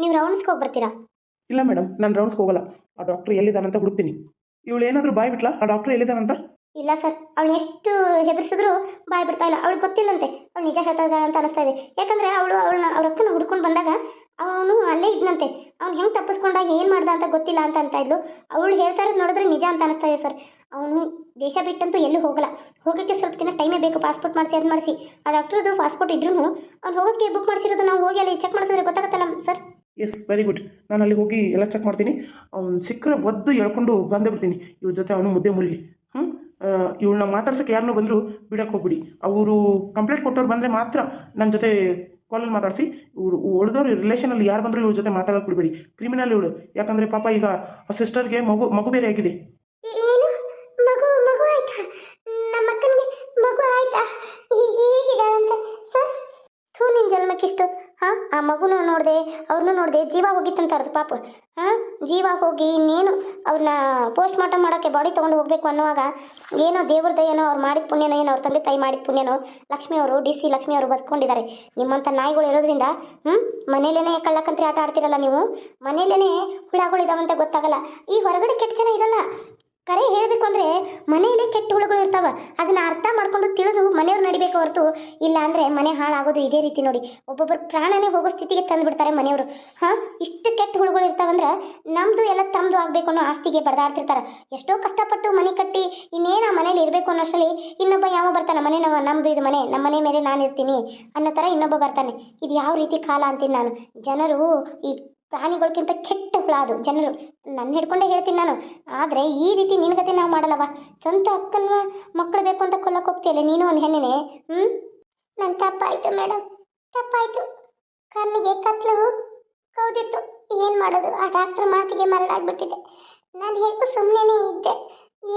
ನೀವು ರೌಂಡ್ಸ್ಗೆ ಹೋಗಿ ಬರ್ತೀರಾ ಇಲ್ಲ ಮೇಡಮ್ ನಾನು ರೌಂಡ್ಸ್ಗೆ ಹೋಗಲ್ಲ. ಆ ಡಾಕ್ಟ್ರ್ ಎಲ್ಲಿದ್ದಾನಂತ ಹುಡುಕ್ತೀನಿ. ಇವಳು ಏನಾದರೂ ಬಾಯ್ ಬಿಟ್ಲಾ? ಆ ಡಾಕ್ಟ್ರ್ ಎಲ್ಲಿದ್ದಾನಂತ ಇಲ್ಲ ಸರ್ ಅವಳು ಎಷ್ಟು ಹೆದರ್ಸಿದ್ರು ಬಾಯ್ ಬಿಡ್ತಾ ಇಲ್ಲ. ಅವಳಿಗೆ ಗೊತ್ತಿಲ್ಲಂತೆ. ಅವಳು ನಿಜ ಹೇಳ್ತಾ ಇದ್ದಾಳೆ ಅಂತ ಅನಿಸ್ತಾ ಇದೆ. ಯಾಕಂದರೆ ಅವಳು ಅವಳನ್ನ ಅವ್ರ ಅಕ್ಕನ ಹುಡ್ಕೊಂಡು ಬಂದಾಗ ಅವನು ಅಲ್ಲೇ ಇದ್ನಂತೆ. ಅವ್ನು ಹೆಂಗೆ ತಪ್ಪಿಸ್ಕೊಂಡ ಏನು ಮಾಡ್ದ ಅಂತ ಗೊತ್ತಿಲ್ಲ ಅಂತ ಅಂತ ಇದ್ಲು. ಅವಳು ಹೇಳ್ತಾ ಇರೋದು ನೋಡಿದ್ರೆ ನಿಜ ಅಂತ ಅನಿಸ್ತಾ ಇದೆ ಸರ್ ಅವನು ದೇಶ ಬಿಟ್ಟಂತೂ ಎಲ್ಲೂ ಹೋಗಲ್ಲ. ಹೋಗೋಕ್ಕೆ ಸ್ವಲ್ಪ ದಿನ ಟೈಮೇ ಬೇಕು. ಪಾಸ್ಪೋರ್ಟ್ ಮಾಡಿಸಿ ಅದು ಮಾಡಿಸಿ. ಆ ಡಾಕ್ಟ್ರದ್ದು ಪಾಸ್ಪೋರ್ಟ್ ಇದ್ರೂ ಅವ್ನು ಹೋಗೋಕ್ಕೆ ಬುಕ್ ಮಾಡಿಸಿರೋದು ನಾವು ಹೋಗಿ ಅಲ್ಲಿ ಚೆಕ್ ಮಾಡಿಸಿದ್ರೆ ಗೊತ್ತಾಗತ್ತಲ್ಲ ಸರ್ ಎಸ್ ವೆರಿ ಗುಡ್ ನಾನು ಅಲ್ಲಿ ಹೋಗಿ ಎಲ್ಲ ಚೆಕ್ ಮಾಡ್ತೀನಿ. ಅವ್ನು ಸಿಕ್ಕರೆ ಒದ್ದು ಎಳ್ಕೊಂಡು ಬಂದೇ ಬಿಡ್ತೀನಿ. ಇವ್ರ ಜೊತೆ ಅವನು ಮುದ್ದೆ ಮುರಿಲಿ. ಹ್ಞೂ ಇವಳನ್ನ ಮಾತಾಡ್ಸೋಕ್ಕೆ ಯಾರನ್ನೂ ಬಂದರೂ ಬಿಡಕ್ಕೆ ಹೋಗ್ಬಿಡಿ. ಅವರು ಕಂಪ್ಲೇಂಟ್ ಕೊಟ್ಟವ್ರು ಬಂದರೆ ಮಾತ್ರ ನನ್ನ ಜೊತೆ ಕಾಲಲ್ಲಿ ಮಾತಾಡಿಸಿ. ಇವರು ಉಳಿದವ್ರು ರಿಲೇಷನಲ್ಲಿ ಯಾರು ಬಂದರೂ ಇವ್ರ ಜೊತೆ ಮಾತಾಡೋಕೆ ಬಿಡಬೇಡಿ. ಕ್ರಿಮಿನಲ್ ಇವಳು. ಯಾಕಂದರೆ ಪಾಪ ಈಗ ಆ ಸಿಸ್ಟರ್ಗೆ ಮಗು ಮಗು ಬೇರೆ ಆಗಿದೆ. ಮಗು ಮಗು ಆಯ್ತಾ? ನಮ್ಮ ಮಗು ಆಯ್ತಾ? ಹೇಗಿದ್ದಾಳಂತ ಹಾ, ಆ ಮಗುನೂ ನೋಡಿದೆ ಅವ್ರನ್ನೂ ನೋಡಿದೆ, ಜೀವ ಹೋಗಿತ್ತಂತ ಅರ್ಧ ಪಾಪ. ಹಾಂ, ಜೀವ ಹೋಗಿ ಇನ್ನೇನು ಅವ್ರನ್ನ ಪೋಸ್ಟ್ ಮಾರ್ಟಮ್ ಮಾಡೋಕ್ಕೆ ಬಾಡಿ ತೊಗೊಂಡು ಹೋಗಬೇಕು ಅನ್ನುವಾಗ ಏನೋ ದೇವ್ರ ಏನೋ ಅವ್ರು ಮಾಡಿದ ಪುಣ್ಯನೋ, ಏನೋ ಅವ್ರ ತಂದೆ ತಾಯಿ ಮಾಡಿದ ಪುಣ್ಯನೋ, ಲಕ್ಷ್ಮಿ ಅವರು, ಡಿ ಸಿ ಲಕ್ಷ್ಮಿ ಅವರು ಬದುಕೊಂಡಿದ್ದಾರೆ. ನಿಮ್ಮಂಥ ನಾಯಿಗಳು ಇರೋದ್ರಿಂದ ಹ್ಞೂ ಮನೇಲೇ ಕಳ್ಳಕಂತ್ರಿ ಆಟ ಆಡ್ತಿರಲ್ಲ ನೀವು? ಮನೇಲೇ ಹುಳಗಳಿದಾವಂತ ಗೊತ್ತಾಗಲ್ಲ. ಈ ಹೊರಗಡೆ ಕೆಟ್ಟ ಜನ ಇರಲ್ಲ. ಕರೆ ಹೇಳಬೇಕು ಅಂದರೆ ಮನೆಯಲ್ಲೇ ಕೆಟ್ಟ ಹುಳುಗಳು ಇರ್ತಾವೆ. ಅದನ್ನ ಅರ್ಥ ಮಾಡ್ಕೊಂಡು ತಿಳಿದು ಮನೆಯವ್ರು ನಡಿಬೇಕು ಹೊರತು. ಇಲ್ಲ ಅಂದರೆ ಮನೆ ಹಾಳಾಗೋದು ಇದೇ ರೀತಿ ನೋಡಿ. ಒಬ್ಬೊಬ್ಬರು ಪ್ರಾಣನೇ ಹೋಗೋ ಸ್ಥಿತಿಗೆ ತಂದು ಬಿಡ್ತಾರೆ ಮನೆಯವರು. ಹಾಂ? ಇಷ್ಟು ಕೆಟ್ಟ ಹುಳುಗಳು ಇರ್ತಾವಂದ್ರೆ ನಮ್ಮದು ಎಲ್ಲ ತಮ್ಮದು ಆಗಬೇಕು ಅನ್ನೋ ಆಸ್ತಿಗೆ ಬರ್ದಾಡ್ತಿರ್ತಾರೆ ಎಷ್ಟೋ ಕಷ್ಟಪಟ್ಟು ಮನೆ ಕಟ್ಟಿ ಇನ್ನೇನು ಆ ಮನೇಲಿ ಇರಬೇಕು ಅನ್ನೋಷ್ಟರಲ್ಲಿ ಇನ್ನೊಬ್ಬ ಯಾವ ಬರ್ತಾನೆ, ಮನೆ ನಾವು ನಮ್ಮದು ಇದು ಮನೆ, ನಮ್ಮ ಮನೆ ಮೇಲೆ ನಾನು ಇರ್ತೀನಿ ಅನ್ನೋ ಥರ ಇನ್ನೊಬ್ಬ ಬರ್ತಾನೆ. ಇದು ಯಾವ ರೀತಿ ಕಾಲ ಅಂತೀನಿ ನಾನು? ಜನರು ಈ ಪ್ರಾಣಿಗಳಿಗಿಂತ ಕೆಟ್ಟ ಹುಳ ಅದು, ಜನರು. ನನ್ನ ಹಿಡ್ಕೊಂಡೇ ಹೇಳ್ತೀನಿ ನಾನು. ಆದರೆ ಈ ರೀತಿ ನಿನಗತೆ ನಾವು ಮಾಡಲ್ಲವ? ಸ್ವಂತ ಅಕ್ಕನ ಮಕ್ಕಳು ಬೇಕು ಅಂತ ಕೊಲ್ಲಕ್ಕೆ ಹೋಗ್ತೀಯಲ್ಲ ನೀನು ಒಂದು ಹೆಣ್ಣೆನೆ? ಹ್ಞೂ ನನ್ನ ತಪ್ಪಾಯಿತು ಮೇಡಮ್ ತಪ್ಪಾಯಿತು. ಕಣ್ಣಿಗೆ ಕತ್ಲು, ಕೌದಿತ್ತು. ಏನು ಮಾಡೋದು? ಆ ಡಾಕ್ಟ್ರ್ ಮಾತಿಗೆ ಮರಳಾಗ್ಬಿಟ್ಟಿದೆ ನಾನು ಹೇಗೂ ಸುಮ್ಮನೆ ಇದ್ದೆ.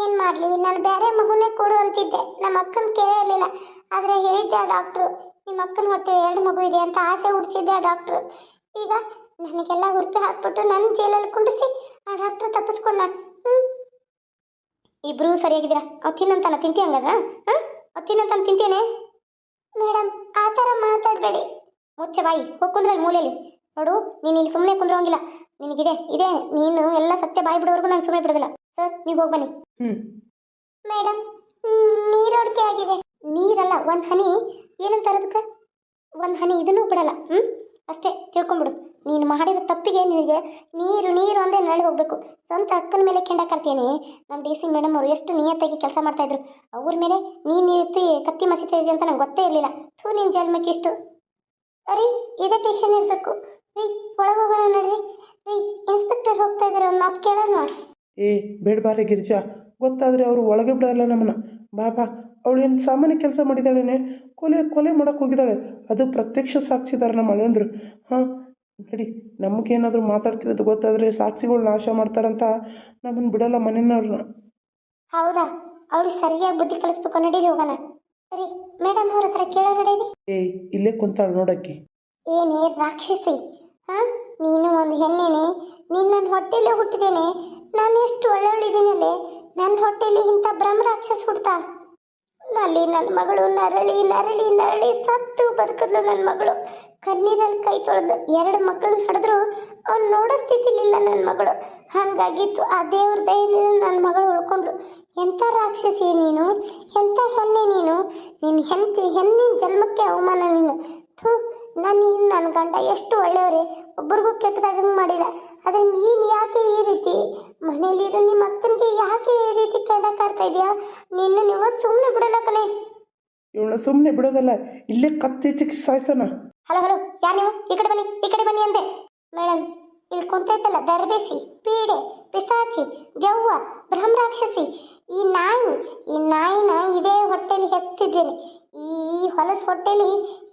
ಏನು ಮಾಡಲಿ? ನಾನು ಬೇರೆ ಮಗುನೇ ಕೊಡು ಅಂತಿದ್ದೆ. ನಮ್ಮ ಅಕ್ಕನ ಕೇಳೇ ಇರಲಿಲ್ಲ. ಆದರೆ ಹೇಳಿದ್ದೆ ಆ ಡಾಕ್ಟ್ರು ನಿಮ್ಮ ಅಕ್ಕನ ಹೊಟ್ಟೆ ಎರಡು ಮಗು ಇದೆ ಅಂತ ಆಸೆ ಹುಡ್ಸಿದ್ದೆ ಆ ಡಾಕ್ಟ್ರು. ಈಗ ನನಗೆಲ್ಲ ಹುರುಪಿ ಹಾಕ್ಬಿಟ್ಟು ನನ್ನ ಜೈಲಲ್ಲಿ ಕುಂಡಿಸಿ ಆ ಡಾಕ್ಟ್ರ್ ತಪ್ಪಿಸ್ಕೊಂಡ ಹ್ಞೂ ಇಬ್ರು ಸರಿಯಾಗಿದ್ದೀರಾ? ಅವ್ ತಿನ್ನಂತಾನ? ತಿಂತಿ ಹಂಗಾದ್ರ? ಹಾಂ? ಅವ್ ತಿನ್ನಂತಾನ ತಿಂತೇನೆ ಮೇಡಮ್ ಆ ಥರ ಮಾತಾಡಬೇಡಿ. ಮುಚ್ಚ ಬಾಯಿ ಹೋಗಿ ಕುಂದ್ರೆ ಮೂಲೆಯಲ್ಲಿ. ನೋಡು ನೀನು ಇಲ್ಲಿ ಸುಮ್ಮನೆ ಕುಂದ್ರೋಂಗಿಲ್ಲ. ನಿನಗಿದೆ ಇದೆ. ನೀನು ಎಲ್ಲ ಸತ್ಯ ಬಾಯಿ ಬಿಡೋವರೆಗೂ ನಾನು ಸುಮ್ಮನೆ ಬಿಡೋದಿಲ್ಲ. ಸರ್ ನೀವು ಹೋಗ್ಬನ್ನಿ ಹ್ಞೂ ಮೇಡಮ್ ನೀರೊಡ್ಕೆ ಆಗಿದೆ. ನೀರಲ್ಲ ಒಂದು ಹನಿ. ಏನಂತ ಅದಕ್ಕೆ ಒಂದು ಹನಿ ಇದನ್ನು ಬಿಡಲ್ಲ ಹ್ಞೂ ಅಷ್ಟೇ ತಿಳ್ಕೊಂಬಿಡು. ನೀನು ಮಾಡಿರೋ ತಪ್ಪಿಗೆ ನಿನಗೆ ನೀರು ನೀರು ಅಂದೇ ನೆರಳು ಹೋಗಬೇಕು. ಸ್ವಂತ ಅಕ್ಕನ ಮೇಲೆ ಕೆಂಡಾಕರ್ತೀನಿ ನಮ್ಮ ಡಿ ಸಿ ಮೇಡಮ್ ಅವರು ಎಷ್ಟು ನಿಯತ್ತಾಗಿ ಕೆಲಸ ಮಾಡ್ತಾಯಿದ್ರು ಅವ್ರ ಮೇಲೆ ನೀನು ಎತ್ತಿ ಕತ್ತಿ ಮಸಿತಾ ಇದೆ ಅಂತ ನಂಗೆ ಗೊತ್ತೇ ಇರಲಿಲ್ಲ. ಥೂ ನಿನ್ನ ಜನ್ಮಕ್ಕೆ ಇಷ್ಟು. ರೀ ಇದೇ ಟೇಷನ್ ಇರಬೇಕು. ರೀ ಒಳಗೆ ಹೋಗೋಣ ನೋಡ್ರಿ. ರೀ, ಇನ್ಸ್ಪೆಕ್ಟರ್ ಹೋಗ್ತಾ ಇದ್ದಾರೆ ಒಂದು ಮಾತು ಕೇಳೋಣ. ಏ ಬೇಡ ಬಾರೆ ಗಿರಿಜಾ. ಗೊತ್ತಾದರೆ ಅವರು ಒಳಗೆ ಬಿಡಲ್ಲ ನಮ್ಮನ್ನು. ಬಾ ಬಾ. ಅವಳು ಏನು ಸಾಮಾನ್ಯ ಕೆಲಸ ಮಾಡಿದ್ದಾಳೇನೆ ಕೊಲೆ ಕೊಲೆ ಮಾಡೋಕೆ ಹೋಗಿದ್ದಾಳೆ ಅದು ಪ್ರತ್ಯಕ್ಷ ಸಾಕ್ಷಿದಾರ ನಮ್ಮ ಅಳಿಯಂದ್ರು. ಹಾಂ ನಡಿ ನಮಗೇನಾದರೂ ಮಾತಾಡ್ತಿರೋದು ಗೊತ್ತಾದರೆ ಸಾಕ್ಷಿಗಳು ನಾಶ ಮಾಡ್ತಾರಂತ ನಮ್ಮನ್ನು ಬಿಡಲ್ಲ ಮನೆಯವ್ರನ್ನ. ಹೌದಾ? ಅವಳು ಸರಿಯಾಗಿ ಬುದ್ಧಿ ಕಲಿಸ್ಬೇಕು ನಡೀರಿ ಹೋಗೋಣ. ಸರಿ ಮೇಡಮ್ ಅವ್ರ ಹತ್ರ ಕೇಳೋ ನಡೀರಿ. ಏಯ್ ಇಲ್ಲೇ ಕುಂತಾಳೆ ನೋಡಕ್ಕೆ. ಏನೇ ರಾಕ್ಷಸಿ. ಹಾಂ ನೀನು ಒಂದು ಹೆಣ್ಣೇನೆ. ನೀನು ನನ್ನ ಹೊಟ್ಟೆಯಲ್ಲೇ ಹುಟ್ಟಿದ್ದೇನೆ ನಾನು ಎಷ್ಟು ಒಳ್ಳೆಯವಳಿದ್ದೀನಲ್ಲೇ ನನ್ನ ಹೊಟ್ಟೆಯಲ್ಲಿ ಇಂಥ ಬ್ರಹ್ಮ ರಾಕ್ಷಸ ಹುಡ್ತಾ. ಅಲ್ಲಿ ನನ್ನ ಮಗಳು ನರಳಿ ನರಳಿ ನರಳಿ ಸತ್ತು ಬದುಕಿದ್ಲು ನನ್ನ ಮಗಳು. ಕಣ್ಣೀರಲ್ಲಿ ಕೈ ತೊಳೆದು ಎರಡು ಮಕ್ಕಳು ಹಡಿದ್ರು ಅವ್ನು ನೋಡೋ ಸ್ಥಿತಿಲಿಲ್ಲ ನನ್ನ ಮಗಳು. ಹಾಗಾಗಿತ್ತು ಆ ದೇವ್ರ ದಯದಿಂದ ನನ್ನ ಮಗಳು ಉಳ್ಕೊಂಡ್ರು ಎಂಥ ರಾಕ್ಷಸಿ ನೀನು? ಎಂಥ ಹೆಣ್ಣೆ ನೀನು? ನಿನ್ನ ಹೆಂಡತಿ, ಹೆಣ್ಣಿನ ಜನ್ಮಕ್ಕೆ ಅವಮಾನ ನೀನು? ಥೂ ನನ್ನ ನನ್ನ ಗಂಡ ಎಷ್ಟು ಒಳ್ಳೆಯವರೇ. ಒಬ್ರಿಗೂ ಕೆಟ್ಟದಾಗ ಮಾಡಿಲ್ಲ. ಆದರೆ ನೀನು ಯಾಕೆ ಈ ರೀತಿ? ಮನೆಯಲ್ಲಿರೋ ನಿಮ್ಮ ಅಕ್ಕನಿಗೆ ಯಾಕೆ ಈ ರೀತಿ ಕೆಡಕಾಡ್ತಾ ಇದೆಯಾ? ನಿನ್ನ ನೀವು ಸುಮ್ಮನೆ ಬಿಡಲ್ಲ ಕಣೆ. ಇವಳು ಸುಮ್ಮನೆ ಬಿಡೋದಲ್ಲ ಇಲ್ಲೇ ಕತ್ತಿ ಚಿಕ್ಕ ಸಾಯಿಸೋಣ. ಹಲೋ ಹಲೋ ಯಾರು ನೀವು? ಈ ಕಡೆ ಬನ್ನಿ ಈ ಕಡೆ ಬನ್ನಿ ಅಂದೆ. ಮೇಡಮ್ ಇಲ್ಲಿ ಕುಂತೈತಲ್ಲ ದರ್ಬೇಸಿ ಪೀಡೆ ಪಿಸಾಚಿ ದೆವ್ವ ಬ್ರಹ್ಮರಾಕ್ಷಸಿ. ಈ ನಾಯಿ ಈ ನಾಯಿನ ಇದೇ ಹೊಟ್ಟೆಲಿ ಹೆತ್ತಿದ್ದೇನೆ ಈ ಹೊಲಸು ಹೊಟ್ಟೆಲಿ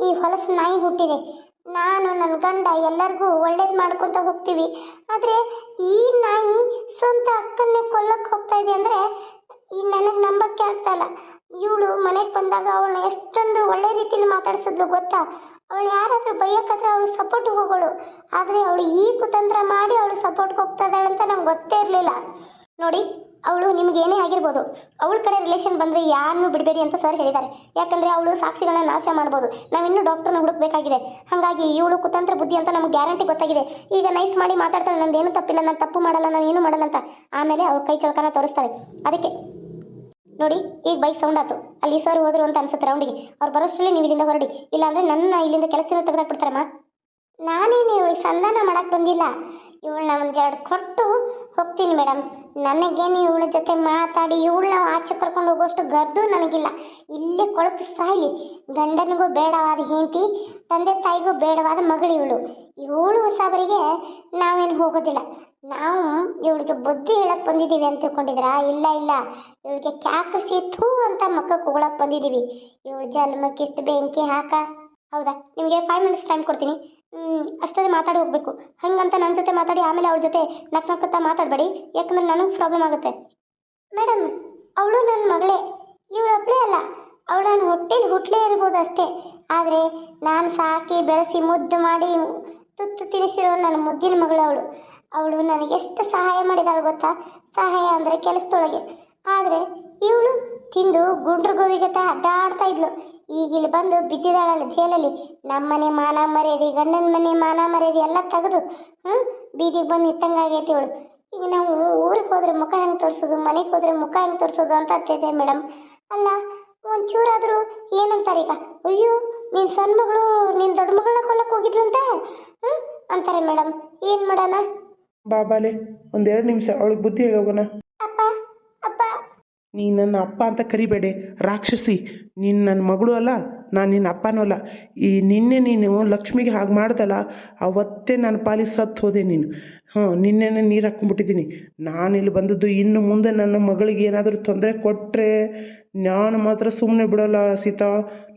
ಈ ಹೊಲಸು ನಾಯಿ ಹುಟ್ಟಿದೆ. ನಾನು, ನನ್ನ ಗಂಡ, ಎಲ್ಲರಿಗೂ ಒಳ್ಳೇದು ಮಾಡ್ಕೊತ ಹೋಗ್ತೀವಿ. ಆದರೆ ಈ ನಾಯಿ ಸ್ವಂತ ಅಕ್ಕನ್ನೇ ಕೊಲ್ಲಕ್ಕೆ ಹೋಗ್ತಾ ಇದೆ ಅಂದರೆ ಈ ನನಗೆ ನಂಬಕ್ಕೆ ಆಗ್ತಾ ಇಲ್ಲ. ಇವಳು ಮನೆಗೆ ಬಂದಾಗ ಅವಳನ್ನ ಎಷ್ಟೊಂದು ಒಳ್ಳೆ ರೀತಿಲಿ ಮಾತಾಡ್ಸಿದ್ಲು ಗೊತ್ತಾ? ಅವಳು ಯಾರಾದರೂ ಬೈಯೋಕ್ಕಾದ್ರೆ ಅವಳು ಸಪೋರ್ಟ್ ಹೋಗೋಳು. ಆದರೆ ಅವಳು ಈ ಕುತಂತ್ರ ಮಾಡಿ ಅವಳು ಸಪೋರ್ಟ್ಗೆ ಹೋಗ್ತಾ ಇದ್ದಾಳೆ ಅಂತ ನಂಗೆ ಗೊತ್ತೇ ಇರಲಿಲ್ಲ. ನೋಡಿ ಅವಳು ನಿಮ್ಗೆ ಏನೇ ಆಗಿರ್ಬೋದು, ಅವಳ ಕಡೆ ರಿಲೇಷನ್ ಬಂದರೆ ಯಾರನ್ನೂ ಬಿಡಬೇಡಿ ಅಂತ ಸರ್ ಹೇಳಿದ್ದಾರೆ. ಯಾಕಂದರೆ ಅವಳು ಸಾಕ್ಷಿಗಳನ್ನ ನಾಶ ಮಾಡ್ಬೋದು. ನಾವಿನ್ನೂ ಡಾಕ್ಟರ್ನ ಹುಡುಕಬೇಕಾಗಿದೆ. ಹಾಗಾಗಿ ಇವಳು ಕುತಂತ್ರ ಬುದ್ಧಿ ಅಂತ ನಮ್ಗೆ ಗ್ಯಾರಂಟಿ ಗೊತ್ತಾಗಿದೆ. ಈಗ ನೈಸ್ ಮಾಡಿ ಮಾತಾಡ್ತಾಳೆ, ನಂದು ಏನು ತಪ್ಪಿಲ್ಲ, ನಾನು ತಪ್ಪು ಮಾಡಲ್ಲ, ನಾನು ಏನು ಮಾಡಲ್ಲ ಅಂತ. ಆಮೇಲೆ ಅವ್ರ ಕೈ ಚಳಕನ ತೋರಿಸ್ತಾಳೆ ಅದಕ್ಕೆ ನೋಡಿ, ಈಗ ಬೈಕ್ ಸೌಂಡ್ ಆಯ್ತು. ಅಲ್ಲಿ ಸರ್ ಹೋದರು ಅಂತ ಅನ್ಸುತ್ತೆ ರೌಂಡಿಗೆ ಅವ್ರು ಬರೋಷ್ಟರಲ್ಲಿ ನೀವು ಇಲ್ಲಿಂದ ಹೊರಡಿ. ಇಲ್ಲಾಂದರೆ ನನ್ನ ಇಲ್ಲಿಂದ ಕೆಲಸದಿಂದ ತೆಗೆದಾಕ್ಬಿಡ್ತಾರಮ್ಮ. ನಾನೇನು ಇವಳಿಗೆ ಸಂಧಾನ ಮಾಡಕ್ಕೆ ಬಂದಿಲ್ಲ. ಇವಳನ್ನ ಒಂದೆರಡು ಕೊಟ್ಟು ಹೋಗ್ತೀನಿ ಮೇಡಮ್. ನನಗೇನು ಇವಳ ಜೊತೆ ಮಾತಾಡಿ ಇವಳನ್ನ ಆಚೆ ಕರ್ಕೊಂಡು ಹೋಗೋಷ್ಟು ಗದ್ದು ನನಗಿಲ್ಲ. ಇಲ್ಲೇ ಕೊಳತು ಸಾಯ್ಲಿ. ಗಂಡನಿಗೂ ಬೇಡವಾದ ಹೆಂಡತಿ, ತಂದೆ ತಾಯಿಗೂ ಬೇಡವಾದ ಮಗಳು ಇವಳು. ಇವಳು ಹೊಸಬರಿಗೆ ನಾವೇನು ಹೋಗೋದಿಲ್ಲ. ನಾವು ಇವಳಿಗೆ ಬುದ್ಧಿ ಹೇಳಕ್ ಬಂದಿದ್ದೀವಿ ಅಂತ ತಿಳ್ಕೊಂಡಿದ್ರಾ ಇಲ್ಲ ಇಲ್ಲ. ಇವಳಿಗೆ ಕ್ಯಾಕರಿಸಿ ಥೂ ಅಂತ ಮಕ್ಕ ಉಗಳಕ್ಕೆ ಬಂದಿದ್ದೀವಿ. ಇವಳು ಜನ್ಮಕ್ಕೆ ಇಷ್ಟು ಬೆಂಕಿ ಹಾಕ. ಹೌದಾ? ನಿಮಗೆ ಫೈವ್ ಮಿನಿಟ್ಸ್ ಟೈಮ್ ಕೊಡ್ತೀನಿ. ಅಷ್ಟರಲ್ಲಿ ಮಾತಾಡಿ ಹೋಗಬೇಕು. ಹಂಗಂತ ನನ್ನ ಜೊತೆ ಮಾತಾಡಿ ಆಮೇಲೆ ಅವ್ರ ಜೊತೆ ನಕ್ ನಕ್ಕತ್ತಾ ಮಾತಾಡಬೇಡಿ. ಯಾಕಂದ್ರೆ ನನಗೆ ಪ್ರಾಬ್ಲಮ್ ಆಗುತ್ತೆ. ಮೇಡಮ್ ಅವಳು ನನ್ನ ಮಗಳೇ. ಇವಳೊಬ್ಬಳೇ ಅಲ್ಲ. ಅವಳು ನನ್ನ ಹೊಟ್ಟೆಲಿ ಹುಟ್ಟಲೇ ಇರ್ಬೋದು ಅಷ್ಟೇ. ಆದರೆ ನಾನು ಸಾಕಿ ಬೆಳೆಸಿ ಮುದ್ದು ಮಾಡಿ ತುತ್ತು ತಿನಿಸಿರೋ ನನ್ನ ಮುದ್ದಿನ ಮಗಳು ಅವಳು. ಅವಳು ನನಗೆ ಎಷ್ಟು ಸಹಾಯ ಮಾಡಿದಾಳು ಗೊತ್ತಾ? ಸಹಾಯ ಅಂದರೆ ಕೆಲಸದೊಳಗೆ. ಆದರೆ ಇವಳು ತಿಂದು ಗುಂಡ್ರ ಗೋವಿಗತ ಅಡ್ಡಾಡ್ತಾ ಇದ್ಲು. ಈಗ ಇಲ್ಲಿ ಬಂದು ಬಿದ್ದಿದ್ದಾಳಲ್ಲ ಜೇಲಲ್ಲಿ. ನಮ್ಮನೆ ಮಾನ ಮರ್ಯಾದೆ ಗಂಡನ ಮನೆ ಮಾನ ಮರ್ಯಾದೆ ಎಲ್ಲ ತೆಗೆದು ಹ್ಞೂ ಬೀದಿಗೆ ಬಂದು ಇತ್ತಂಗಾಗೈತಿ ಇವಳು. ಈಗ ನಾವು ಊರಿಗೆ ಹೋದ್ರೆ ಮುಖ ಹೆಂಗೆ ತೋರಿಸೋದು ಮನೆಗೆ ಹೋದ್ರೆ ಮುಖ ಹೆಂಗೆ ತೋರಿಸೋದು ಅಂತ ಆಗ್ತೈತೆ ಮೇಡಮ್ ಅಲ್ಲ ಒಂಚೂರಾದರೂ ಏನಂತಾರೆ ಈಗ? ಅಯ್ಯೋ ನಿನ್ನ ಸಣ್ಣ ಮಗಳು ನಿನ್ನ ದೊಡ್ಡ ಮಗಳನ್ನ ಕೊಲ್ಲಕ್ಕೆ ಹೋಗಿದ್ಲು ಅಂತ ಹ್ಞೂ ಅಂತಾರೆ ಮೇಡಮ್ ಏನು ಮಾಡೋಣ? ಬಾಬಾಲೆ ಒಂದೆರಡು ನಿಮಿಷ ಅವಳಿಗೆ ಬುದ್ಧಿ ಹೋಗೋಣ ಅಪ್ಪ ನೀ ನನ್ನ ಅಪ್ಪ ಅಂತ ಕರಿಬೇಡಿ. ರಾಕ್ಷಸಿ, ನೀನು ನನ್ನ ಮಗಳು ಅಲ್ಲ, ನಾನು ನಿನ್ನ ಅಪ್ಪನೂ ಅಲ್ಲ. ಈ ನಿನ್ನೆ ನೀನು ಲಕ್ಷ್ಮಿಗೆ ಹಾಗೆ ಮಾಡ್ದಲ್ಲ, ಅವತ್ತೇ ನಾನು ಪಾಲಿ ಸತ್ತು ಹೋದೆ ನೀನು. ಹಾಂ ನಿನ್ನೆನೇ ನೀರು ಹಾಕ್ಕೊಂಬಿಟ್ಟಿದ್ದೀನಿ ನಾನು ಇಲ್ಲಿ ಬಂದದ್ದು ಇನ್ನು ಮುಂದೆ ನನ್ನ ಮಗಳಿಗೆ ಏನಾದರೂ ತೊಂದರೆ ಕೊಟ್ಟರೆ ನಾನು ಮಾತ್ರ ಸುಮ್ಮನೆ ಬಿಡೋಲ್ಲ ಸೀತಾ.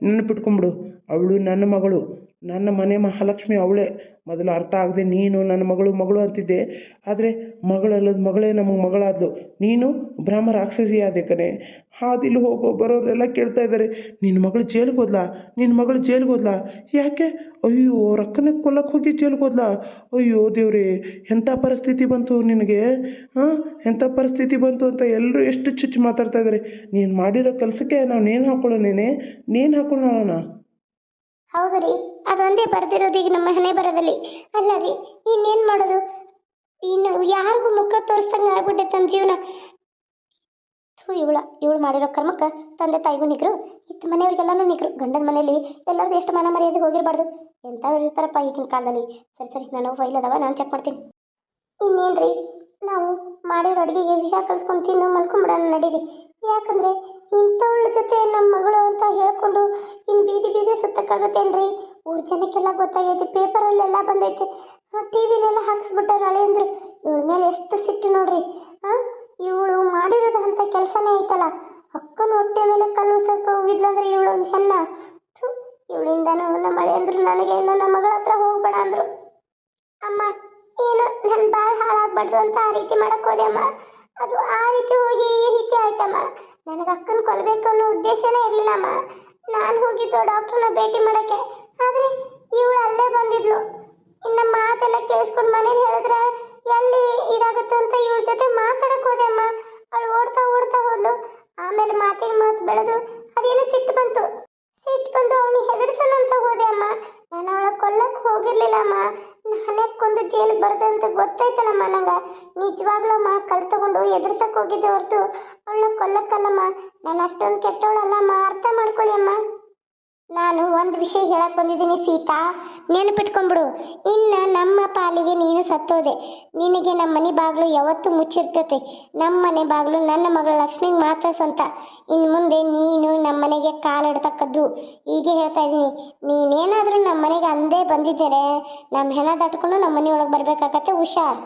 ನೆನಪಿಟ್ಕೊಂಬಿಡು ಅವಳು ನನ್ನ ಮಗಳು. ನನ್ನ ಮನೆ ಮಹಾಲಕ್ಷ್ಮಿ ಅವಳೇ. ಮೊದಲು ಅರ್ಥ ಆಗದೆ ನೀನು ನನ್ನ ಮಗಳು ಮಗಳು ಅಂತಿದ್ದೆ. ಆದರೆ ಮಗಳಲ್ಲದ ಮಗಳೇ ನಮಗೆ ಮಗಳಾದ್ಲು. ನೀನು ಬ್ರಹ್ಮ ರಾಕ್ಷಸಿ ಆದೆ ಕಣೆ. ಹಾದಿಲಿ ಹೋಗೋ ಬರೋರೆಲ್ಲ ಕೇಳ್ತಾ ಇದ್ದಾರೆ ನಿನ್ನ ಮಗಳು ಜೈಲಿಗೆ ಹೋದ್ಲಾ? ನಿನ್ನ ಮಗಳು ಜೈಲಿಗೆ ಹೋದ್ಲಾ? ಯಾಕೆ? ಅಯ್ಯೋ, ರಕ್ಕನ ಕೊಲ್ಲಕ್ಕೆ ಹೋಗಿ ಜೈಲಿಗೆ ಹೋದ್ಲಾ? ಅಯ್ಯೋ ದೇವ್ರೇ ಎಂಥ ಪರಿಸ್ಥಿತಿ ಬಂತು ನಿನಗೆ? ಹಾಂ? ಎಂಥ ಪರಿಸ್ಥಿತಿ ಬಂತು ಅಂತ ಎಲ್ಲರೂ ಎಷ್ಟು ಚುಚ್ಚು ಮಾತಾಡ್ತಾ ಇದ್ದಾರೆ ನೀನು ಮಾಡಿರೋ ಕೆಲಸಕ್ಕೆ ನೇನು ನೀನೇ ನೀನು ಹಾಕೊಳ್ಳೋಣ. ಹೌದು ರೀ ಅದೊಂದೇ ಬರ್ದಿರೋದು ಈಗ ನಮ್ಮ ಹಣೆ ಬರದಲ್ಲಿ. ಅಲ್ಲ ರೀ, ಇನ್ನೇನು ಮಾಡೋದು? ಇನ್ನು ಯಾರಿಗೂ ಮುಖ ತೋರಿಸ್ದಂಗೆ ಆಗ್ಬಿಟ್ಟೈತೆ ನಮ್ಮ ಜೀವನ. ಥೂ, ಇವಳ, ಇವಳು ಮಾಡಿರೋ ಕರ್ಮಕ್ಕೆ ತಂದೆ ತಾಯಿಗೂ ನಿಗ್ರು, ಇತ್ತು ಮನೆಯವ್ರಿಗೆಲ್ಲನೂ ನಿಗ್ರು. ಗಂಡನ ಮನೆಯಲ್ಲಿ ಎಲ್ಲರದ್ದು ಎಷ್ಟು ಮನ ಮರ್ಯಾದೆ ಹೋಗಿರಬಾರ್ದು. ಎಂಥವ್ರು ಇರ್ತಾರಪ್ಪ ಈಗಿನ ಕಾಲದಲ್ಲಿ. ಸರಿ ಸರಿ, ನಾನು ಫೈಲ್ ಅದಾವ, ನಾನು ಚೆಕ್ ಮಾಡ್ತೀನಿ. ಇನ್ನೇನು ರೀ ನಾವು ಮಾಡಿರೋ ಅಡುಗೆಗೆ ವಿಷ ಕಲ್ಸ್ಕೊಂಡು ತಿಂದು ಮಲ್ಕೊಂಬಿಡೋಣ ನಡೀರಿ. ಯಾಕಂದರೆ ಇಂಥವಳ ಜೊತೆ ನಮ್ಮ ಮಗಳು ಹೇಳ್ಕೊಂಡು ಇನ್ನು ಬೀದಿ ಬೀದಿ ಸುತ್ತಕ್ಕಾಗತ್ತೇನ್ರಿ? ಊರ ಜನಕ್ಕೆಲ್ಲ ಗೊತ್ತಾಗೈತೆ, ಪೇಪರಲ್ಲೆಲ್ಲ ಬಂದೈತೆ. ಟಿ ವಿಲೆಲ್ಲ ಹಳೆ ಹಳೆಯಂದ್ರು. ಇವಳ ಮೇಲೆ ಎಷ್ಟು ಸಿಟ್ಟು ನೋಡ್ರಿ? ಹಾಂ ಇವಳು ಮಾಡಿರೋದು ಅಂತ ಕೆಲಸನೇ ಐತಲ್ಲ. ಅಕ್ಕನ ಹೊಟ್ಟೆ ಮೇಲೆ ಕಲ್ಲು ಸಕ್ಕ ಹೋಗಿದ್ಲಂದ್ರೆ ಇವಳು ಒಂದು ಹೆಣ್ಣ ಇವಳಿಂದ ನಮ್ಮ ಮಳೆಯಂದ್ರು ನನಗೆ ನನ್ನ ಮಗಳ ಹತ್ರ ಹೋಗ್ಬೇಡ ಅಂದರು. ಅಮ್ಮ ಏನು ನನ್ನ ಭಾಳ ಹಾಳಾಗ್ಬಾರ್ದು ಅಂತ ಆ ರೀತಿ ಮಾಡಕ್ ಹೋದೆ ಅಮ್ಮ. ಅದು ಆ ರೀತಿ ಹೋಗಿ ಈ ರೀತಿ ಆಯ್ತಮ್ಮ. ನನಗೆ ಅಕ್ಕನ ಕೊಲ್ಲಬೇಕು ಅನ್ನೋ ಉದ್ದೇಶನೇ ಇರಲಿಲ್ಲ, ಅಮ್ಮ. ನಾನು ಹೋಗಿದ್ದು ಡಾಕ್ಟರ್ನ ಭೇಟಿ ಮಾಡೋಕ್ಕೆ. ಆದರೆ ಇವಳು ಅಲ್ಲೇ ಬಂದಿದ್ಲು. ಇನ್ನು ಮಾತೆಲ್ಲ ಕೇಳಿಸ್ಕೊಂಡು ಮನೇಲಿ ಹೇಳಿದ್ರೆ ಎಲ್ಲಿ ಇದಾಗುತ್ತೆ ಅಂತ ಇವಳ ಜೊತೆ ಮಾತಾಡಕ್ಕೆ ಹೋದೆ, ಅಮ್ಮ. ಅವಳು ಓಡ್ತಾ ಓಡ್ತಾ ಹೋದ್ಲು. ಆಮೇಲೆ ಮಾತಿಗೆ ಮಾತು ಬೆಳೆದು ಅದೇನು ಸಿಟ್ಟು ಬಂತು. ಸಿಟ್ಟು ಬಂದು ಅವನು ಹೆದರ್ಸೋಣ ಅಂತ ಹೋದೆ, ಅಮ್ಮ. ನಾನು ಅವಳ ಕೊಲ್ಲಕ್ಕೆ ಹೋಗಿರ್ಲಿಲ್ಲ, ಅಮ್ಮ. ನಾನೇ ಕೊಂದು ಜೈಲಿಗೆ ಬರದೆ ಅಂತ ಗೊತ್ತಾಯ್ತಲ್ಲಮ್ಮ ನಿಜವಾಗ್ಲೂ ಅಮ್ಮ ಕಲ್ ತಗೊಂಡು ಎದುರ್ಸಕ್ಕೆ ಹೋಗಿದ್ದೆ ಹೊರ್ತು. ಅವಳನ್ನ ಕೊಲ್ಲಕ್ಕಲ್ಲಮ್ಮ. ನಾನು ಅಷ್ಟೊಂದು ಕೆಟ್ಟವಳಲ್ಲಮ್ಮ ಅರ್ಥ ಮಾಡ್ಕೊಳ್ಳಿ ಅಮ್ಮ. ನಾನು ಒಂದು ವಿಷಯ ಹೇಳಕ್ ಬಂದಿದ್ದೀನಿ ಸೀತಾ. ನೆನಪಿಟ್ಕೊಂಡ್ಬಿಡು. ಇನ್ನು ನಮ್ಮ ಪಾಲಿಗೆ ನೀನು ಸತ್ತೋದೆ. ನಿನಗೆ ನಮ್ಮ ಮನೆ ಬಾಗಿಲು ಯಾವತ್ತೂ ಮುಚ್ಚಿರ್ತೈತೆ. ನಮ್ಮ ಮನೆ ಬಾಗಿಲು ನನ್ನ ಮಗಳು ಲಕ್ಷ್ಮಿಗೆ ಮಾತ್ರ ಸ್ವಂತ ಇನ್ನು ಮುಂದೆ ನೀನು ನಮ್ಮ ಮನೆಗೆ ಕಾಲಿಡ್ತಕ್ಕದ್ದು. ಹೀಗೆ ಹೇಳ್ತಾ ಇದ್ದೀನಿ. ನೀನೇನಾದರೂ ನಮ್ಮ ಮನೆಗೆ ಅಂದೇ ಬಂದಿದ್ದರೆ ನಮ್ಮ ಹೆಣ ದಾಟ್ಕೊಂಡು ನಮ್ಮ ಮನೆಯೊಳಗೆ ಬರಬೇಕಾಗತ್ತೆ ಹುಷಾರ್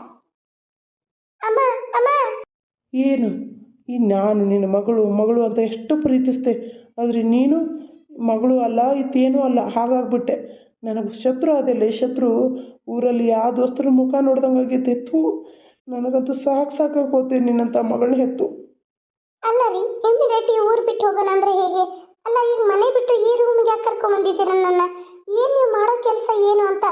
ಅಮ್ಮ ಅಮ್ಮ. ಏನು? ಈ ನಾನು ನಿನ್ನ ಮಗಳು ಮಗಳು ಅಂತ ಎಷ್ಟು ಪ್ರೀತಿಸ್ತೆ. ಆದರೆ ನೀನು ಮಗಳು ಅಲ್ಲ ಇತ್ತೇನೂ ಅಲ್ಲ ಹಾಗಾಗ್ಬಿಟ್ಟೆ. ನನಗೆ ಶತ್ರು ಅದೆಲ್ಲ ಶತ್ರು. ಊರಲ್ಲಿ ಯಾವ ದೋಸ್ತರ ಮುಖ ನೋಡ್ದಂಗೆ ಆಗೈತೆ? ಥೂ ನನಗಂತೂ ಸಾಕು ಸಾಕಾಗಿ ಹೋತೆ ನಿನ್ನಂಥ ಮಗಳನ್ನ ಹೆತ್ತು. ಅಲ್ಲ ರೀ ಇಮಿಡಿಯೇಟ್ ಈ ಊರು ಬಿಟ್ಟು ಹೋಗೋಣ ಅಂದ್ರೆ ಹೇಗೆ? ಅಲ್ಲ ಈಗ ಮನೆ ಬಿಟ್ಟು ಈ ರೂಮ್ಗೆ ಯಾಕೆ ಕರ್ಕೊಂಬಂದಿದ್ದೀರ ನನ್ನ? ಏನು ನೀವು ಮಾಡೋ ಕೆಲಸ ಏನು ಅಂತ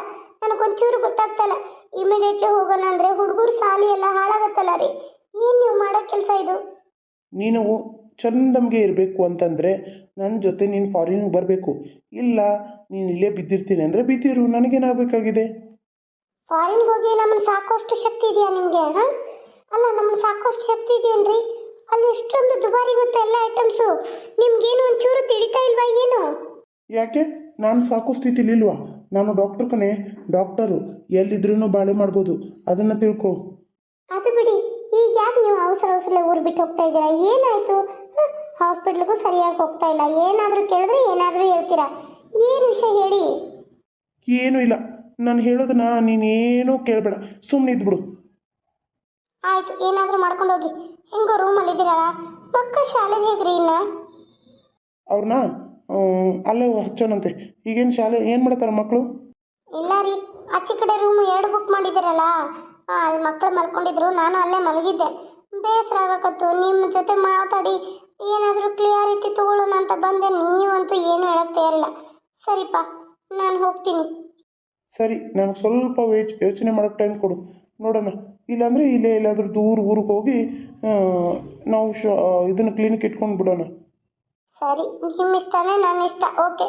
ನನಗೊಂಚೂರು ಗೊತ್ತಾಗ್ತಲ್ಲ. ಇಮಿಡಿಯೇಟ್ಲಿ ಹೋಗೋಣ ಅಂದರೆ ಹುಡುಗರು ಸಾಲಿ ಎಲ್ಲ ಹಾಳಾಗತ್ತಲ್ಲ ರೀ. ಏನು ನೀವು ಮಾಡೋ ಕೆಲಸ ಇದು? ನೀನು ಚಂದಮ್ಗೆ ಇರಬೇಕು ಅಂತಂದರೆ ನನ್ನ ಜೊತೆ ನೀನು ಫಾರಿನ್ಗೆ ಬರಬೇಕು. ಇಲ್ಲ ನೀನು ಇಲ್ಲೇ ಬಿದ್ದಿರ್ತೀನಿ ಅಂದರೆ ಬಿದ್ದಿರು ನನಗೇನಾಗಬೇಕಾಗಿದೆ ಫಾರಿನ್ ಹೋಗಿ ನಮ್ಮನ್ನು ಸಾಕಷ್ಟು ಶಕ್ತಿ ಇದೆಯಾ ನಿಮಗೆ ಹಾಂ? ಅಲ್ಲ ನಮ್ಮನ್ನು ಸಾಕಷ್ಟು ಶಕ್ತಿ ಇದೆಯೇನ್ರಿ? ಅಲ್ಲಿ ಎಷ್ಟೊಂದು ದುಬಾರಿ ಗೊತ್ತಾ ಎಲ್ಲ ಐಟಮ್ಸು ನಿಮ್ಗೇನು ಒಂಚೂರು ತಿಳಿತಾ ಇಲ್ವಾ ಏನು? ಯಾಕೆ? ನಾನು ಸಾಕು ಸ್ಥಿತಿಲಿ ಇಲ್ವಾ? ನಾನು ಡಾಕ್ಟರ್ ಕಣೆ ಡಾಕ್ಟರು ಎಲ್ಲಿದ್ರೂ ಬಾಳೆ ಮಾಡ್ಬೋದು. ಅದನ್ನು ತಿಳ್ಕೊ. ಅದು ಬಿಡಿ. ನೀವು ಅವಸರ ಅವಸರಲ್ಲೇ ಊರು ಬಿಟ್ಟು ಹೋಗ್ತಾ ಇದ್ದೀರಾ? ಏನಾಯಿತು? ಹಾಸ್ಪಿಟ್ಲಿಗೂ ಸರಿಯಾಗಿ ಹೋಗ್ತಾ ಇಲ್ಲ. ಏನಾದರೂ ಕೇಳಿದ್ರೆ ಏನಾದರೂ ಹೇಳ್ತೀರಾ? ಏನು ವಿಷಯ ಹೇಳಿ? ಏನೂ ಇಲ್ಲ. ನಾನು ಹೇಳೋದನ್ನ ನೀನೇನೂ ಕೇಳಬೇಡ. ಸುಮ್ಮನೆ ಇದ್ಬಿಡು. ಆಯಿತು ಏನಾದರೂ ಮಾಡ್ಕೊಂಡು ಹೋಗಿ. ಹೆಂಗೋ ರೂಮಲ್ಲಿ ಇದ್ದೀರಲ್ಲ? ಮಕ್ಕಳು ಶಾಲೆಗೆ ಹೇಗ್ರಿ ಇನ್ನ? ಅವ್ರನ್ನ? ಅಲ್ಲೇ ಹಚ್ಚೋಣಂತೆ. ಈಗೇನು ಶಾಲೆ ಏನು ಮಾಡ್ತಾರೆ ಮಕ್ಕಳು? ಇಲ್ಲ ರೀ ಆಚೆ ಕಡೆ ರೂಮ್ ಎರಡು ಬುಕ್ ಮಾಡಿದ್ದೀರಲ್ಲ? ಅಲ್ಲಿ ಮಕ್ಕಳು ಮಲ್ಕೊಂಡಿದ್ರು ನಾನು ಅಲ್ಲೇ ಮಲಗಿದ್ದೆ. ಬೇಸರ ಆಗಕತ್ತು ನಿಮ್ಮ ಜೊತೆ ಮಾತಾಡಿ ಏನಾದರೂ ಕ್ಲಿಯಾರಿಟಿ ತಗೊಳ್ಳೋಣ ಅಂತ ಬಂದೆ. ನೀವು ನೀವಂತೂ ಏನು ಹೇಳತ್ತೆ ಇಲ್ಲ ಸರಿಪ್ಪ ನಾನು ಹೋಗ್ತೀನಿ. ಸರಿ ನನಗೆ ಸ್ವಲ್ಪ ವೇಚ್ ಯೋಚನೆ ಮಾಡೋಕೆ ಟೈಮ್ ಕೊಡು. ನೋಡೋಣ. ಇಲ್ಲಾಂದರೆ ಇಲ್ಲೇ ಎಲ್ಲಾದರೂ ದೂರ ಊರಿಗೆ ಹೋಗಿ ನಾವು ಶ ಇದನ್ನು ಕ್ಲಿನಿಕ್ ಇಟ್ಕೊಂಡು ಬಿಡೋಣ. ಸರಿ ನಿಮ್ಮ ಇಷ್ಟನೇ ನನ್ನ ಇಷ್ಟ. ಓಕೆ.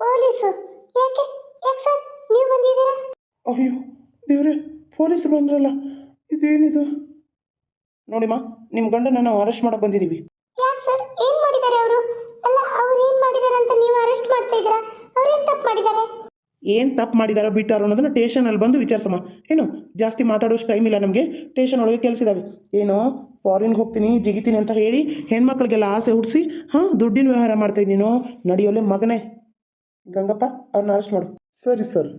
ಪೊಲೀಸು ಯಾಕೆ ಯಾಕೆ ಸರ್? ನೀವು ಬಂದಿದ್ದೀರಾ? ಅಯ್ಯೋ ದೇವ್ರೆ. ಪೊಲೀಸರು ಬಂದ್ರಲ್ಲ ಇದೇನಿದು? ನೋಡಿಮ್ಮ ನಿಮ್ಮ ಗಂಡನ ನಾವು ಅರೆಸ್ಟ್ ಮಾಡಕ್ಕೆ ಬಂದಿದ್ದೀವಿ ಯಾಕೆ ಸರ್? ಏನು ಮಾಡಿದ್ದಾರೆ ಅವರು? ಅಲ್ಲ ಅವ್ರು ಏನು ಮಾಡಿದ್ದಾರೆ ಅಂತ ನೀವು ಅರೆಸ್ಟ್ ಮಾಡ್ತಾ ಇದ್ದೀರಾ? ಅವ್ರೇನು ತಪ್ಪು ಮಾಡಿದ್ದಾರೆ? ಏನು ತಪ್ಪು ಮಾಡಿದಾರೋ ಬಿಟ್ಟಾರೋ ಅನ್ನೋದನ್ನ ಟೇಷನಲ್ಲಿ ಬಂದು ವಿಚಾರಿಸಮ್ಮ. ಏನು ಜಾಸ್ತಿ ಮಾತಾಡೋಷ್ಟು ಟೈಮ್ ಇಲ್ಲ ನಮಗೆ. ಸ್ಟೇಷನ್ ಒಳಗೆ ಕೆಲಸಿದಾವೆ ಏನು ಫಾರಿನ್ಗೆ ಹೋಗ್ತೀನಿ ಜಿಗಿತೀನಿ ಅಂತ ಹೇಳಿ ಹೆಣ್ಮಕ್ಳಿಗೆಲ್ಲ ಆಸೆ ಹುಡ್ಸಿ ಹಾಂ ದುಡ್ಡಿನ ವ್ಯವಹಾರ ಮಾಡ್ತಾ ನೀನು ನಡೆಯೋಲೆ ಮಗನೇ. ಗಂಗಪ್ಪ ಅವ್ರನ್ನ ಅರೆಸ್ಟ್ ಮಾಡು. ಸರಿ ಸರ್.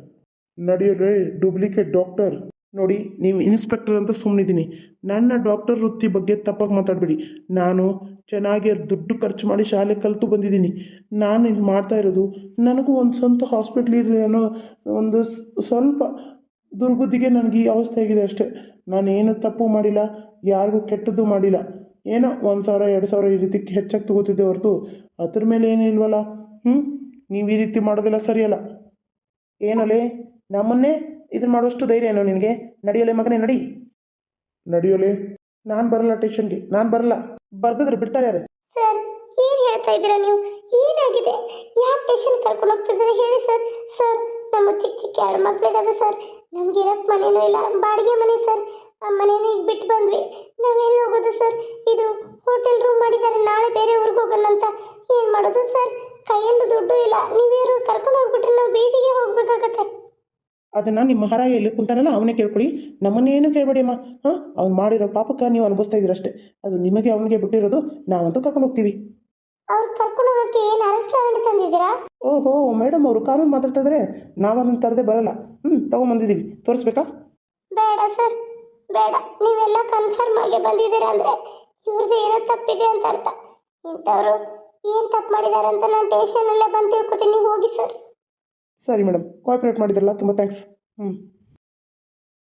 ನಡೆಯೋಲೆ ಡೂಪ್ಲಿಕೇಟ್ ಡಾಕ್ಟರ್ ನೋಡಿ, ನೀವು ಇನ್ಸ್ಪೆಕ್ಟರ್ ಅಂತ ಸುಮ್ಮನಿದ್ದೀನಿ ನನ್ನ ಡಾಕ್ಟರ್ ವೃತ್ತಿ ಬಗ್ಗೆ ತಪ್ಪಾಗಿ ಮಾತಾಡಬೇಡಿ. ನಾನು ಚೆನ್ನಾಗಿ ದುಡ್ಡು ಖರ್ಚು ಮಾಡಿ ಶಾಲೆ ಕಲಿತು ಬಂದಿದ್ದೀನಿ. ನಾನು ಇಲ್ಲಿ ಮಾಡ್ತಾ ಇರೋದು ನನಗೂ ಒಂದು ಸ್ವಂತ ಹಾಸ್ಪಿಟ್ಲ್ ಇರಲಿ ಅನ್ನೋ ಒಂದು ಸ್ವಲ್ಪ ದುರ್ಬುದ್ಧಿಗೆ ನನಗೆ ಈ ಅವಸ್ಥೆ ಆಗಿದೆ ಅಷ್ಟೇ. ನಾನೇನು ತಪ್ಪು ಮಾಡಿಲ್ಲ, ಯಾರಿಗೂ ಕೆಟ್ಟದ್ದು ಮಾಡಿಲ್ಲ. ಏನೋ ಒಂದು ಸಾವಿರ, ಎರಡು ಸಾವಿರ ಈ ರೀತಿ ಹೆಚ್ಚಾಗಿ ತಗೋತಿದ್ದೆ ಹೊರತು ಅದ್ರ ಮೇಲೆ ಏನಿಲ್ವಲ್ಲ ಹ್ಞೂ ನೀವು ಈ ರೀತಿ ಮಾಡೋದೆಲ್ಲ ಸರಿಯಲ್ಲ. ಏನಲ್ಲೇ ನಮ್ಮನ್ನೇ ಇದನ್ನ ಮಾಡುವಷ್ಟು ಧೈರ್ಯ ಏನೋ ನಿನಗೆ? ನಡೆಯೋಲೆ ಮಗನೇ ನಡಿ. ನಡೆಯೋಲೆ. ನಾನು ಬರಲ್ಲ ಟೇಷನ್ಗೆ ನಾನು ಬರಲ್ಲ. ಬರ್ದಿದ್ರೆ ಬಿಡ್ತಾರೆ ಯಾರು? ಸರ್ ಏನು ಹೇಳ್ತಾ ಇದ್ದೀರಾ ನೀವು? ಏನಾಗಿದೆ? ಯಾಕೆ ಟೇಷನ್ ಕರ್ಕೊಂಡು ಹೋಗ್ತಿದ್ದೀರಾ ಹೇಳಿ ಸರ್. ಸರ್ ನಮ್ಮ ಚಿಕ್ಕ ಚಿಕ್ಕ ಎರಡು ಮಕ್ಕಳಿದ್ದಾವೆ ಸರ್. ನಮ್ಗೆ ಇರಕ್ಕೆ ಮನೇನೂ ಇಲ್ಲ. ಬಾಡಿಗೆ ಮನೆ ಸರ್. ಆ ಮನೇನೂ ಈಗ ಬಿಟ್ಟು ಬಂದ್ವಿ. ನಾವೆಲ್ಲಿ ಹೋಗೋದು ಸರ್? ಇದು ಹೋಟೆಲ್ ರೂಮ್ ಮಾಡಿದ್ದಾರೆ. ನಾಳೆ ಬೇರೆ ಊರಿಗೆ ಹೋಗೋಣ ಅಂತ. ಏನು ಮಾಡೋದು ಸರ್? ಕೈಯಲ್ಲೂ ದುಡ್ಡು ಇಲ್ಲ. ನೀವೇರು ಕರ್ಕೊಂಡು ಹೋಗ್ಬಿಟ್ರೆ ನಾವು ಬೀದಿಗೆ ಹೋಗ್ಬೇಕಾಗತ್ತೆ. ಅದನ್ನು ನಿಮ್ಮ ಮಹಾರಾಯ ಎಲ್ಲಿ ಕುಂತಾನಲ್ಲ ಅವನೇ ಕೇಳ್ಕೊಳ್ಳಿ ನಮ್ಮನ್ನೇನು ಕೇಳಬೇಡಿ ಅಮ್ಮ. ಹಾಂ? ಅವ್ನು ಮಾಡಿರೋ ಪಾಪಕ್ಕೆ ನೀವು ಅನುಭವಿಸ್ತಾ ಇದ್ದೀರಷ್ಟೇ. ಅದು ನಿಮಗೆ ಅವನಿಗೆ ಬಿಟ್ಟಿರೋದು ನಾವಂತೂ ಕರ್ಕೊಂಡು ಹೋಗ್ತೀವಿ. ಅವ್ರು ಕರ್ಕೊಂಡು ಹೋಗಕ್ಕೆ ಏನು ಅರೆಸ್ಟ್ ವಾರೆಂಟ್ ತಂದಿದ್ದೀರಾ? ಓಹೋ ಮೇಡಮ್ ಅವರು ಕಾನೂನು ಮಾತಾಡ್ತಾ ಇದ್ದಾರೆ ನಾವು ಅದನ್ನು ತರದೆ ಬರಲ್ಲ. ಹ್ಞೂ ತಗೊಂಬಂದಿದ್ದೀವಿ. ತೋರಿಸ್ಬೇಕಾ? ಬೇಡ ಸರ್ ಬೇಡ. ನೀವೆಲ್ಲ ಕನ್ಫರ್ಮ್ ಆಗಿ ಬಂದಿದ್ದೀರಾ ಅಂದ್ರೆ ಇವ್ರದ್ದು ಏನೋ ತಪ್ಪಿದೆ ಅಂತ ಅರ್ಥ. ಇಂಥವ್ರು ಏನು ತಪ್ಪು ಮಾಡಿದ್ದಾರೆ ಅಂತ ನಾನು ಟೇಷನಲ್ಲೇ ಬಂದು ತಿಳ್ಕೊತೀನಿ ಹೋಗಿ ಸರ್. ಸರಿ ಮೇಡಮ್ ಕೋಆಪ್ರೇಟ್ ಮಾಡಿದ್ರಲ್ಲ ತುಂಬ ಥ್ಯಾಂಕ್ಸ್ ಹ್ಞೂ